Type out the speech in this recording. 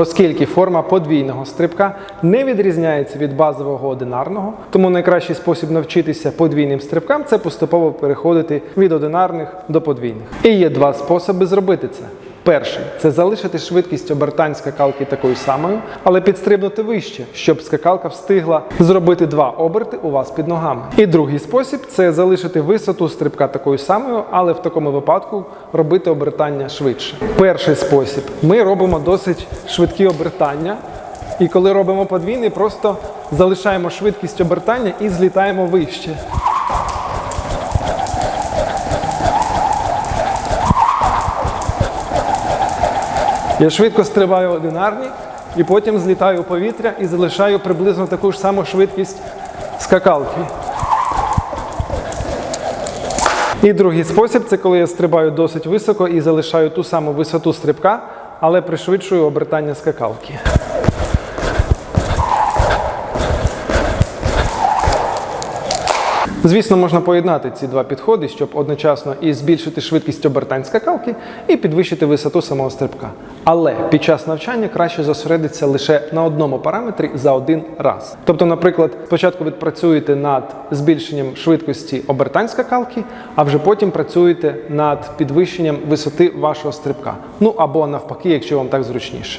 оскільки форма подвійного стрибка не відрізняється від базового одинарного, тому найкращий спосіб навчитися подвійним стрибкам це поступово переходити від одинарних до подвійних. І є два способи зробити це. Перший це залишити швидкість обертань скакалки такою самою, але підстрибнути вище, щоб скакалка встигла зробити два оберти у вас під ногами. І другий спосіб це залишити висоту стрибка такою самою, але в такому випадку робити обертання швидше. Перший спосіб ми робимо досить швидкі обертання. І коли робимо подвійний, просто залишаємо швидкість обертання і злітаємо вище. Я швидко стрибаю одинарні і потім злітаю у повітря і залишаю приблизно таку ж саму швидкість скакалки. І другий спосіб це коли я стрибаю досить високо і залишаю ту саму висоту стрибка, але пришвидшую обертання скакалки. Звісно, можна поєднати ці два підходи, щоб одночасно і збільшити швидкість обертань скакалки, і підвищити висоту самого стрибка. Але під час навчання краще зосередитися лише на одному параметрі за один раз. Тобто, наприклад, спочатку ви працюєте над збільшенням швидкості обертань скакалки, а вже потім працюєте над підвищенням висоти вашого стрибка. Ну або навпаки, якщо вам так зручніше.